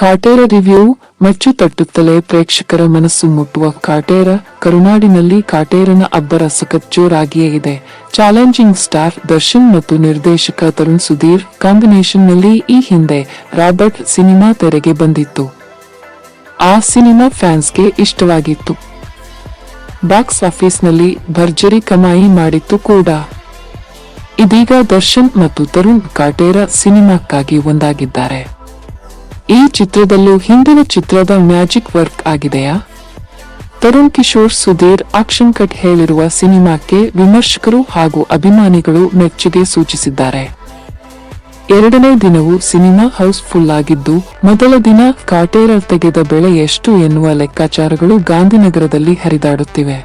Kaatera review ಮೆಚ್ಚು ತಟ್ಟುತ್ತಲೇ ಪ್ರೇಕ್ಷಕರ ಮನಸ್ಸು ಮುಟ್ಟುವ ಕಾಟೇರ ಕರುನಾಡಿನಲ್ಲಿ ಕಾಟೇರನ ಅಬ್ಬರ ಸಖತ್ ಜೋರಾಗಿಯೇ ಇದೆ. ಚಾಲೆಂಜಿಂಗ್ ಸ್ಟಾರ್ ದರ್ಶನ್ ಮತ್ತು ನಿರ್ದೇಶಕ ತರುಣ್ ಸುಧೀರ್ ಕಾಂಬಿನೇಷನ್ನಲ್ಲಿ ಈ ಹಿಂದೆ ರಾಬರ್ಟ್ ಸಿನಿಮಾ ತೆರೆಗೆ ಬಂದಿತ್ತು. ಆ ಸಿನಿಮಾ ಫ್ಯಾನ್ಸ್ಗೆ ಇಷ್ಟವಾಗಿತ್ತು. ಬಾಕ್ಸ್ ಆಫೀಸ್ನಲ್ಲಿ ಭರ್ಜರಿ ಕಮಾಯಿ ಮಾಡಿತ್ತು ಕೂಡ. ಇದೀಗ ದರ್ಶನ್ ಮತ್ತು ತರುಣ್ ಕಾಟೇರ ಸಿನಿಮಾಕ್ಕಾಗಿ ಒಂದಾಗಿದ್ದಾರೆ. ಈ ಚಿತ್ರದಲ್ಲೂ ಹಿಂದಿನ ಚಿತ್ರದ ಮ್ಯಾಜಿಕ್ ವರ್ಕ್ ಆಗಿದೆಯಾ? ತರುಣ್ ಕಿಶೋರ್ ಸುಧೀರ್, ಆಕ್ಷನ್ ಕಟ್ ಹೇಳಿರುವ ಸಿನಿಮಾಕ್ಕೆ ವಿಮರ್ಶಕರು ಹಾಗೂ ಅಭಿಮಾನಿಗಳು ಮೆಚ್ಚುಗೆ ಸೂಚಿಸಿದ್ದಾರೆ. ಎರಡನೇ ದಿನವೂ ಸಿನಿಮಾ ಹೌಸ್ಫುಲ್ ಆಗಿದ್ದು, ಮೊದಲ ದಿನ ಕಾಟೇರ ತೆಗೆದ ಬೆಳೆ ಎಷ್ಟು ಎನ್ನುವ ಲೆಕ್ಕಾಚಾರಗಳು ಗಾಂಧಿನಗರದಲ್ಲಿ ಹರಿದಾಡುತ್ತಿವೆ.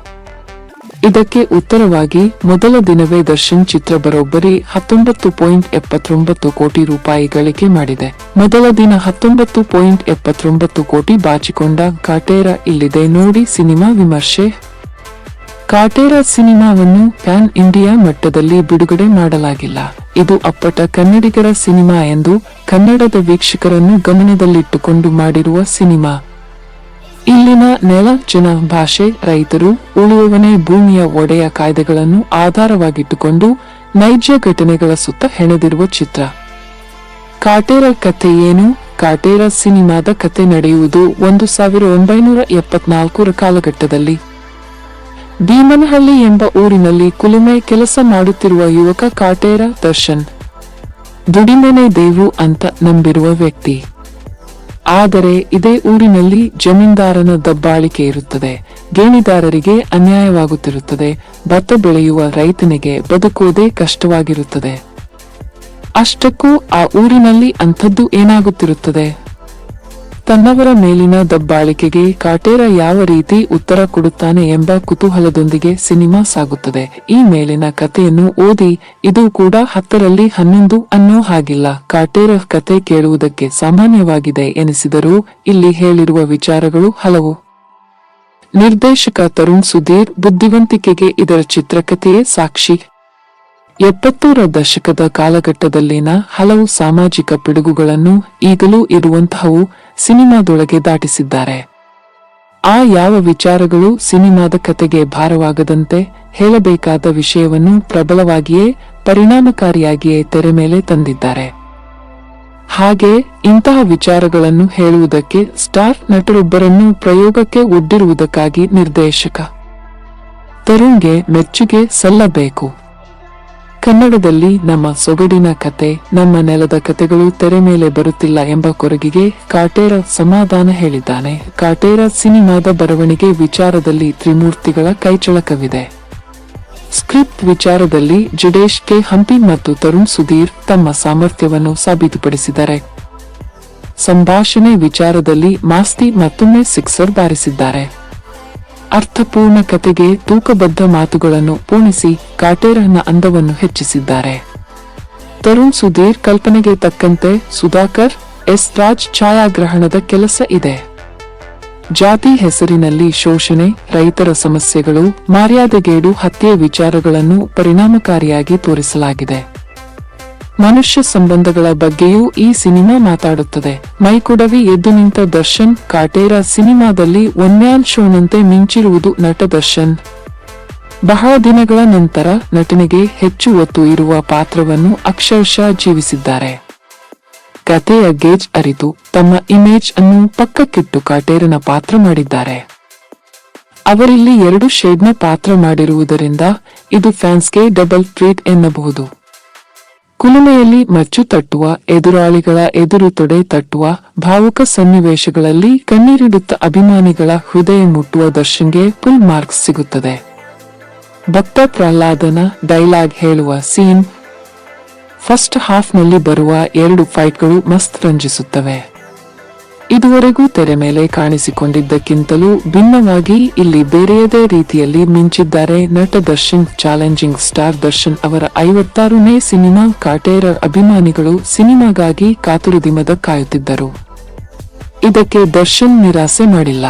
ಇದಕ್ಕೆ ಉತ್ತರವಾಗಿ, ಮೊದಲ ದಿನವೇ ದರ್ಶನ್ ಚಿತ್ರ ಬರೋಬ್ಬರಿ ಹತ್ತೊಂಬತ್ತು ಪಾಯಿಂಟ್ ಎಪ್ಪತ್ತೊಂಬತ್ತು ಕೋಟಿ ರೂಪಾಯಿ ಗಳಿಕೆ ಮಾಡಿದೆ. ಮೊದಲ ದಿನ ಹತ್ತೊಂಬತ್ತು ಪಾಯಿಂಟ್ ಎಪ್ಪತ್ತೊಂಬತ್ತು ಕೋಟಿ ಬಾಚಿಕೊಂಡ ಕಾಟೇರ ಇಲ್ಲಿದೆ ನೋಡಿ ಸಿನಿಮಾ ವಿಮರ್ಶೆ. ಕಾಟೇರ ಸಿನಿಮಾವನ್ನು ಪ್ಯಾನ್ ಇಂಡಿಯಾ ಮಟ್ಟದಲ್ಲಿ ಬಿಡುಗಡೆ ಮಾಡಲಾಗಿಲ್ಲ. ಇದು ಅಪ್ಪಟ ಕನ್ನಡಿಗರ ಸಿನಿಮಾ ಎಂದು ಕನ್ನಡದ ವೀಕ್ಷಕರನ್ನು ಗಮನದಲ್ಲಿಟ್ಟುಕೊಂಡು ಮಾಡಿರುವ ಸಿನಿಮಾ. ಇಲ್ಲಿನ ನೆಲ ಜನ ಭಾಷೆ ರೈತರು ಉಳುವವನೇ ಭೂಮಿಯ ಒಡೆಯ ಕಾಯ್ದೆಗಳನ್ನು ಆಧಾರವಾಗಿಟ್ಟುಕೊಂಡು ನೈಜ ಘಟನೆಗಳ ಸುತ್ತ ಹೆಣೆದಿರುವ ಚಿತ್ರ. ಕಾಟೇರ ಕಥೆ ಏನು? ಕಾಟೇರ ಸಿನಿಮಾದ ಕತೆ ನಡೆಯುವುದು ಒಂದು ಸಾವಿರ ಒಂಬೈನೂರ ಎಪ್ಪತ್ನಾಲ್ಕರ ಕಾಲಘಟ್ಟದಲ್ಲಿ. ಭೀಮನಹಳ್ಳಿ ಎಂಬ ಊರಿನಲ್ಲಿ ಕುಲುಮೆ ಕೆಲಸ ಮಾಡುತ್ತಿರುವ ಯುವಕ ಕಾಟೇರ ದರ್ಶನ್. ದುಡಿಮೆನೆ ದೇವು ಅಂತ ನಂಬಿರುವ ವ್ಯಕ್ತಿ. ಆದರೆ ಇದೇ ಊರಿನಲ್ಲಿ ಜಮೀನ್ದಾರನ ದಬ್ಬಾಳಿಕೆ ಇರುತ್ತದೆ. ಗೇಣಿದಾರರಿಗೆ ಅನ್ಯಾಯವಾಗುತ್ತಿರುತ್ತದೆ. ಭತ್ತ ಬೆಳೆಯುವ ರೈತನಿಗೆ ಬದುಕುವುದೇ ಕಷ್ಟವಾಗಿರುತ್ತದೆ. ಅಷ್ಟಕ್ಕೂ ಆ ಊರಿನಲ್ಲಿ ಅಂಥದ್ದು ಏನಾಗುತ್ತಿರುತ್ತದೆ? ತನ್ನವರ ಮೇಲಿನ ದಬ್ಬಾಳಿಕೆಗೆ ಕಾಟೇರ ಯಾವ ರೀತಿ ಉತ್ತರ ಕೊಡುತ್ತಾನೆ ಎಂಬ ಕುತೂಹಲದೊಂದಿಗೆ ಸಿನಿಮಾ ಸಾಗುತ್ತದೆ. ಈ ಮೇಲಿನ ಕಥೆಯನ್ನು ಓದಿ, ಇದು ಕೂಡ ಹತ್ತರಲ್ಲಿ ಹನ್ನೊಂದು ಅನ್ನೋ ಹಾಗಿಲ್ಲ. ಕಾಟೇರ ಕತೆ ಕೇಳುವುದಕ್ಕೆ ಸಾಮಾನ್ಯವಾಗಿದೆ ಎನಿಸಿದರೂ ಇಲ್ಲಿ ಹೇಳಿರುವ ವಿಚಾರಗಳು ಹಲವು. ನಿರ್ದೇಶಕ ತರುಣ್ ಸುಧೀರ್ ಬುದ್ಧಿವಂತಿಕೆಗೆ ಇದರ ಚಿತ್ರಕಥೆಯೇ ಸಾಕ್ಷಿ. ಎಪ್ಪತ್ತೂರ ದಶಕದ ಕಾಲಘಟ್ಟದಲ್ಲಿನ ಹಲವು ಸಾಮಾಜಿಕ ಪಿಡುಗುಗಳನ್ನು ಈಗಲೂ ಇರುವಂತಹವು ಸಿನಿಮಾದೊಳಗೆ ದಾಟಿಸಿದ್ದಾರೆ. ಆ ಯಾವ ವಿಚಾರಗಳು ಸಿನಿಮಾದ ಕತೆಗೆ ಭಾರವಾಗದಂತೆ ಹೇಳಬೇಕಾದ ವಿಷಯವನ್ನು ಪ್ರಬಲವಾಗಿಯೇ ಪರಿಣಾಮಕಾರಿಯಾಗಿಯೇ ತೆರೆ ಮೇಲೆ ತಂದಿದ್ದಾರೆ. ಹಾಗೆ ಇಂತಹ ವಿಚಾರಗಳನ್ನು ಹೇಳುವುದಕ್ಕೆ ಸ್ಟಾರ್ ನಟರೊಬ್ಬರನ್ನು ಪ್ರಯೋಗಕ್ಕೆ ಒಡ್ಡಿರುವುದಕ್ಕಾಗಿ ನಿರ್ದೇಶಕ ತರುಣ್ಗೆ ಮೆಚ್ಚುಗೆ ಸಲ್ಲಬೇಕು. ಕನ್ನಡದಲ್ಲಿ ನಮ್ಮ ಸೊಗಡಿನ ಕತೆ, ನಮ್ಮ ನೆಲದ ಕತೆಗಳು ತೆರೆ ಮೇಲೆ ಬರುತ್ತಿಲ್ಲ ಎಂಬ ಕೊರಗಿಗೆ ಕಾಟೇರ ಸಮಾಧಾನ ಹೇಳಿದ್ದಾನೆ. ಕಾಟೇರ ಸಿನಿಮಾದ ಬರವಣಿಗೆ ವಿಚಾರದಲ್ಲಿ ತ್ರಿಮೂರ್ತಿಗಳ ಕೈಚಳಕವಿದೆ. ಸ್ಕ್ರಿಪ್ಟ್ ವಿಚಾರದಲ್ಲಿ ಜಡೇಶ್ ಕೆ. ಹಂಪಿ ಮತ್ತು ತರುಣ್ ಸುಧೀರ್ ತಮ್ಮ ಸಾಮರ್ಥ್ಯವನ್ನು ಸಾಬೀತುಪಡಿಸಿದ್ದಾರೆ. ಸಂಭಾಷಣೆ ವಿಚಾರದಲ್ಲಿ ಮಾಸ್ತಿ ಮತ್ತೊಮ್ಮೆ ಸಿಕ್ಸರ್ ಬಾರಿಸಿದ್ದಾರೆ. ಅರ್ಥಪೂರ್ಣ ಕತೆಗೆ ತೂಕಬದ್ಧ ಮಾತುಗಳನ್ನು ಪೂಣಿಸಿ ಕಾಟೇರನ ಅಂದವನ್ನು ಹೆಚ್ಚಿಸಿದ್ದಾರೆ. ತರುಣ್ ಸುಧೀರ್ ಕಲ್ಪನೆಗೆ ತಕ್ಕಂತೆ ಸುಧಾಕರ್, ಎಸ್ ರಾಜ್ ಛಾಯಾಗ್ರಹಣದ ಕೆಲಸ ಇದೆ. ಜಾತಿ ಹೆಸರಿನಲ್ಲಿ ಶೋಷಣೆ, ರೈತರ ಸಮಸ್ಯೆಗಳು, ಮರ್ಯಾದೆಗೇಡು ಹತ್ಯೆ ವಿಚಾರಗಳನ್ನು ಪರಿಣಾಮಕಾರಿಯಾಗಿ ತೋರಿಸಲಾಗಿದೆ. ಮನುಷ್ಯ ಸಂಬಂಧಗಳ ಬಗ್ಗೆಯೂ ಈ ಸಿನಿಮಾ ಮಾತಾಡುತ್ತದೆ. ಮೈಕೊಡವಿ ಎದ್ದು ನಿಂತ ದರ್ಶನ್, ಕಾಟೇರ ಸಿನಿಮಾದಲ್ಲಿ ಒನ್ಮ್ಯಾನ್ ಶೋನಂತೆ ಮಿಂಚಿರುವುದು ನಟ ದರ್ಶನ್. ಬಹಳ ದಿನಗಳ ನಂತರ ನಟನೆಗೆ ಹೆಚ್ಚು ಒತ್ತು ಇರುವ ಪಾತ್ರವನ್ನು ಅಕ್ಷರಶಃ ಜೀವಿಸಿದ್ದಾರೆ. ಕಥೆಯ ಗೇಜ್ ಅರಿತು ತಮ್ಮ ಇಮೇಜ್ ಅನ್ನು ಪಕ್ಕಕ್ಕಿಟ್ಟು ಕಾಟೇರನ ಪಾತ್ರ ಮಾಡಿದ್ದಾರೆ. ಅವರಿಲ್ಲಿ ಎರಡು ಶೇಡ್ನ ಪಾತ್ರ ಮಾಡಿರುವುದರಿಂದ ಇದು ಫ್ಯಾನ್ಸ್ಗೆ ಡಬಲ್ ಟ್ರೀಟ್ ಎನ್ನಬಹುದು. ಕುಲುಮೆಯಲ್ಲಿ ಮಚ್ಚು ತಟ್ಟುವ, ಎದುರಾಳಿಗಳ ಎದುರು ತೊಡೆ ತಟ್ಟುವ, ಭಾವುಕ ಸನ್ನಿವೇಶಗಳಲ್ಲಿ ಕಣ್ಣೀರಿಡುತ್ತ ಅಭಿಮಾನಿಗಳ ಹೃದಯ ಮುಟ್ಟುವ ದರ್ಶನ್ಗೆ ಫುಲ್ ಮಾರ್ಕ್ಸ್ ಸಿಗುತ್ತದೆ. ಭಕ್ತ ಪ್ರಹ್ಲಾದನ ಡೈಲಾಗ್ ಹೇಳುವ ಸೀನ್, ಫಸ್ಟ್ ಹಾಫ್ನಲ್ಲಿ ಬರುವ ಎರಡು ಫೈಟ್ಗಳು ಮಸ್ತ್ ರಂಜಿಸುತ್ತವೆ. ಇದುವರೆಗೂ ತೆರೆ ಮೇಲೆ ಕಾಣಿಸಿಕೊಂಡಿದ್ದಕ್ಕಿಂತಲೂ ಭಿನ್ನವಾಗಿ ಇಲ್ಲಿ ಬೇರೆಯದೇ ರೀತಿಯಲ್ಲಿ ಮಿಂಚಿದ್ದಾರೆ ನಟ ದರ್ಶನ್, ಚಾಲೆಂಜಿಂಗ್ ಸ್ಟಾರ್ ದರ್ಶನ್ ಅವರ ಐವತ್ತಾರನೇ ಸಿನಿಮಾ ಕಾಟೇರ ಅಭಿಮಾನಿಗಳು ಸಿನಿಮಾಗಾಗಿ ಕಾತುರದಿಮದ ಕಾಯುತ್ತಿದ್ದರು. ಇದಕ್ಕೆ ದರ್ಶನ್ ನಿರಾಸೆ ಮಾಡಿಲ್ಲ.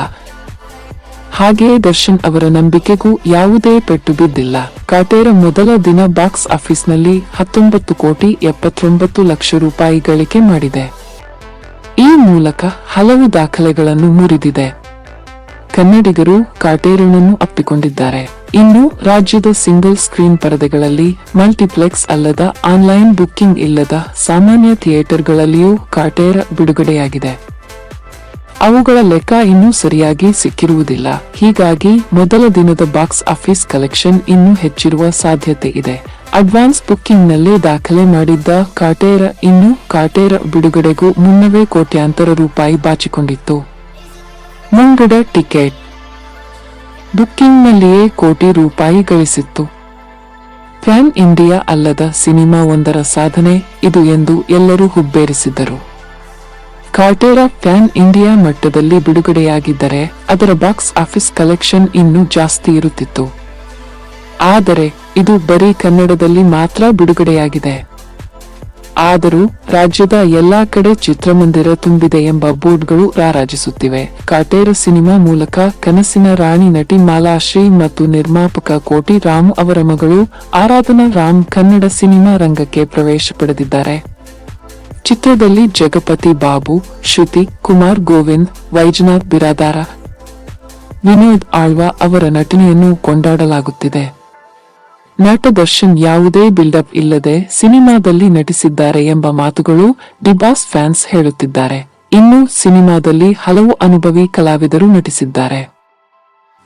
ಹಾಗೆಯೇ ದರ್ಶನ್ ಅವರ ನಂಬಿಕೆಗೂ ಯಾವುದೇ ಪೆಟ್ಟು ಬಿದ್ದಿಲ್ಲ. ಕಾಟೇರ ಮೊದಲ ದಿನ ಬಾಕ್ಸ್ ಆಫೀಸ್ನಲ್ಲಿ ಹತ್ತೊಂಬತ್ತು ಕೋಟಿ ಎಪ್ಪತ್ತೊಂಬತ್ತು ಲಕ್ಷ ರೂಪಾಯಿ ಗಳಿಕೆ ಮಾಡಿದೆ. ಮೂಲಕ ಹಲವು ದಾಖಲೆಗಳನ್ನು ಮುರಿದಿದೆ. ಕನ್ನಡಿಗರು ಕಾಟೇರನನ್ನು ಅಪ್ಪಿಕೊಂಡಿದ್ದಾರೆ. ಇನ್ನು ರಾಜ್ಯದ ಸಿಂಗಲ್ ಸ್ಕ್ರೀನ್ ಪರದೆಗಳಲ್ಲಿ ಮಲ್ಟಿಪ್ಲೆಕ್ಸ್ ಅಲ್ಲದ ಆನ್ಲೈನ್ ಬುಕ್ಕಿಂಗ್ ಇಲ್ಲದ ಸಾಮಾನ್ಯ ಥಿಯೇಟರ್ಗಳಲ್ಲಿಯೂ ಕಾಟೇರ ಬಿಡುಗಡೆಯಾಗಿದೆ. ಅವುಗಳ ಲೆಕ್ಕ ಇನ್ನೂ ಸರಿಯಾಗಿ ಸಿಕ್ಕಿರುವುದಿಲ್ಲ. ಹೀಗಾಗಿ ಮೊದಲ ದಿನದ ಬಾಕ್ಸ್ ಆಫೀಸ್ ಕಲೆಕ್ಷನ್ ಇನ್ನೂ ಹೆಚ್ಚಿರುವ ಸಾಧ್ಯತೆ ಇದೆ. ಅಡ್ವಾನ್ಸ್ ಬುಕ್ಕಿಂಗ್ನಲ್ಲಿ ದಾಖಲೆ ಮಾಡಿದ್ದ ಕಾಟೇರ ಇನ್ನು ಕಾಟೇರ ಬಿಡುಗಡೆಗೂ ಮುನ್ನವೇ ಕೋಟ್ಯಾಂತರ ರೂಪಾಯಿ ಬಾಚಿಕೊಂಡಿತ್ತು. ಮುಂಗಡ ಟಿಕೆಟ್. ಬುಕ್ಕಿಂಗ್ನಲ್ಲಿಯೇ ಕೋಟಿ ರೂಪಾಯಿ ಗಳಿಸಿತ್ತು. ಪ್ಯಾನ್ ಇಂಡಿಯಾ ಅಲ್ಲದ ಸಿನಿಮಾ ಒಂದರ ಸಾಧನೆ ಇದು ಎಂದು ಎಲ್ಲರೂ ಹುಬ್ಬೇರಿಸಿದ್ದರು. ಕಾಟೇರ ಪ್ಯಾನ್ ಇಂಡಿಯಾ ಮಟ್ಟದಲ್ಲಿ ಬಿಡುಗಡೆಯಾಗಿದ್ದರೆ ಅದರ ಬಾಕ್ಸ್ ಆಫೀಸ್ ಕಲೆಕ್ಷನ್ ಇನ್ನೂ ಜಾಸ್ತಿ ಇರುತ್ತಿತ್ತು. ಆದರೆ ಇದು ಬರೀ ಕನ್ನಡದಲ್ಲಿ ಮಾತ್ರ ಬಿಡುಗಡೆಯಾಗಿದೆ. ಆದರೂ ರಾಜ್ಯದ ಎಲ್ಲಾ ಕಡೆ ಚಿತ್ರಮಂದಿರ ತುಂಬಿದೆ ಎಂಬ ಬೋರ್ಡ್ಗಳು ರಾರಾಜಿಸುತ್ತಿವೆ. ಕಾಟೇರ ಸಿನಿಮಾ ಮೂಲಕ ಕನಸಿನ ರಾಣಿ ನಟಿ ಮಾಲಾಶ್ರೀ ಮತ್ತು ನಿರ್ಮಾಪಕ ಕೋಟಿ ರಾಮ್ ಅವರ ಮಗಳು ಆರಾಧನಾ ರಾಮ್ ಕನ್ನಡ ಸಿನಿಮಾ ರಂಗಕ್ಕೆ ಪ್ರವೇಶ ಪಡೆದಿದ್ದಾರೆ. ಚಿತ್ರದಲ್ಲಿ ಜಗಪತಿ ಬಾಬು, ಶ್ರುತಿ, ಕುಮಾರ್ ಗೋವಿಂದ್, ವೈಜನಾಥ್ ಬಿರಾದಾರ, ವಿನೋದ್ ಆಳ್ವಾ ಅವರ ನಟನೆಯನ್ನು ಕೊಂಡಾಡಲಾಗುತ್ತಿದೆ. ನಟ ದರ್ಶನ್ ಯಾವುದೇ ಬಿಲ್ಡಪ್ ಇಲ್ಲದೆ ಸಿನಿಮಾದಲ್ಲಿ ನಟಿಸಿದ್ದಾರೆ ಎಂಬ ಮಾತುಗಳು ಡಿಬಾಸ್ ಫ್ಯಾನ್ಸ್ ಹೇಳುತ್ತಿದ್ದಾರೆ. ಇನ್ನು ಸಿನಿಮಾದಲ್ಲಿ ಹಲವು ಅನುಭವಿ ಕಲಾವಿದರು ನಟಿಸಿದ್ದಾರೆ.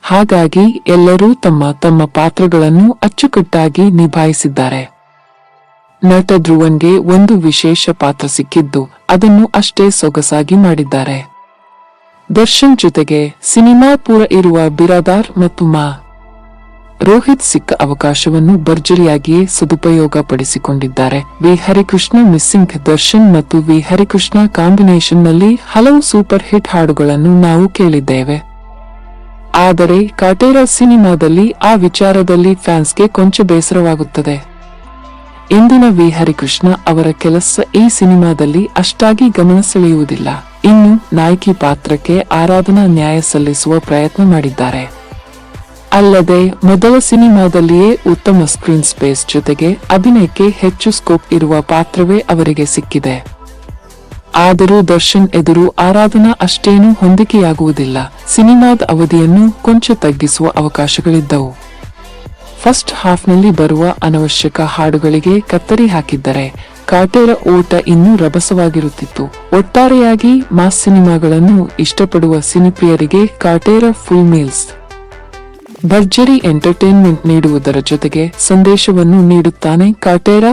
ಹಾಗಾಗಿ ಎಲ್ಲರೂ ತಮ್ಮ ತಮ್ಮ ಪಾತ್ರಗಳನ್ನು ಅಚ್ಚುಕಟ್ಟಾಗಿ ನಿಭಾಯಿಸಿದ್ದಾರೆ. ನಟ ಧ್ರುವನ್ಗೆ ಒಂದು ವಿಶೇಷ ಪಾತ್ರ ಸಿಕ್ಕಿದ್ದು ಅದನ್ನು ಅಷ್ಟೇ ಸೊಗಸಾಗಿ ಮಾಡಿದ್ದಾರೆ. ದರ್ಶನ್ ಜೊತೆಗೆ ಸಿನಿಮಾ ಪೂರ ಇರುವ ಬಿರಾದಾರ್ ಮತ್ತು ಮಾ. ರೋಹಿತ್ ಸಿಕ್ಕ ಅವಕಾಶವನ್ನು ಭರ್ಜರಿಯಾಗಿಯೇ ಸದುಪಯೋಗ ಪಡಿಸಿಕೊಂಡಿದ್ದಾರೆ ವಿ. ಹರಿಕೃಷ್ಣ ಮಿಸ್ಸಿಂಗ್ ದರ್ಶನ್ ಮತ್ತು ವಿ. ಹರಿಕೃಷ್ಣ ಕಾಂಬಿನೇಷನ್ನಲ್ಲಿ ಹಲವು ಸೂಪರ್ ಹಿಟ್ ಹಾಡುಗಳನ್ನು ನಾವು ಕೇಳಿದ್ದೇವೆ. ಆದರೆ ಕಾಟೇರ ಸಿನಿಮಾದಲ್ಲಿ ಆ ವಿಚಾರದಲ್ಲಿ ಫ್ಯಾನ್ಸ್ಗೆ ಕೊಂಚ ಬೇಸರವಾಗುತ್ತದೆ. ಇಂದಿನ ವಿ. ಹರಿಕೃಷ್ಣ ಅವರ ಕೆಲಸ ಈ ಸಿನಿಮಾದಲ್ಲಿ ಅಷ್ಟಾಗಿ ಗಮನ ಸೆಳೆಯುವುದಿಲ್ಲ. ಇನ್ನು ನಾಯಕಿ ಪಾತ್ರಕ್ಕೆ ಆರಾಧನಾ ನ್ಯಾಯ ಸಲ್ಲಿಸುವ ಪ್ರಯತ್ನ ಮಾಡಿದ್ದಾರೆ. ಅಲ್ಲದೆ, ಮೊದಲ ಸಿನಿಮಾದಲ್ಲಿಯೇ ಉತ್ತಮ ಸ್ಕ್ರೀನ್ ಸ್ಪೇಸ್ ಜೊತೆಗೆ ಅಭಿನಯಕ್ಕೆ ಹೆಚ್ಚು ಸ್ಕೋಪ್ ಇರುವ ಪಾತ್ರವೇ ಅವರಿಗೆ ಸಿಕ್ಕಿದೆ. ಆದರೂ ದರ್ಶನ್ ಎದುರು ಆರಾಧನಾ ಅಷ್ಟೇನೂ ಹೊಂದಿಕೆಯಾಗುವುದಿಲ್ಲ. ಸಿನಿಮಾದ ಅವಧಿಯನ್ನು ಕೊಂಚ ತಗ್ಗಿಸುವ ಅವಕಾಶಗಳಿದ್ದವು. ಫಸ್ಟ್ ಹಾಫ್ನಲ್ಲಿ ಬರುವ ಅನವಶ್ಯಕ ಹಾಡುಗಳಿಗೆ ಕತ್ತರಿ ಹಾಕಿದ್ದರೆ, ಕಾಟೇರ ಓಟ ಇನ್ನೂ ರಭಸವಾಗಿರುತ್ತಿತ್ತು. ಒಟ್ಟಾರೆಯಾಗಿ ಮಾಸ್ ಸಿನಿಮಾಗಳನ್ನು ಇಷ್ಟಪಡುವ ಸಿನಿಪ್ರಿಯರಿಗೆ ಕಾಟೇರ ಫುಲ್ ಮೀಲ್ಸ್ ಭರ್ಜರಿ ಎಂಟರ್ಟೈನ್ಮೆಂಟ್ ನೀಡುವುದರ ಜೊತೆಗೆ ಸಂದೇಶವನ್ನು ನೀಡುತ್ತಾನೆ ಕಾಟೇರ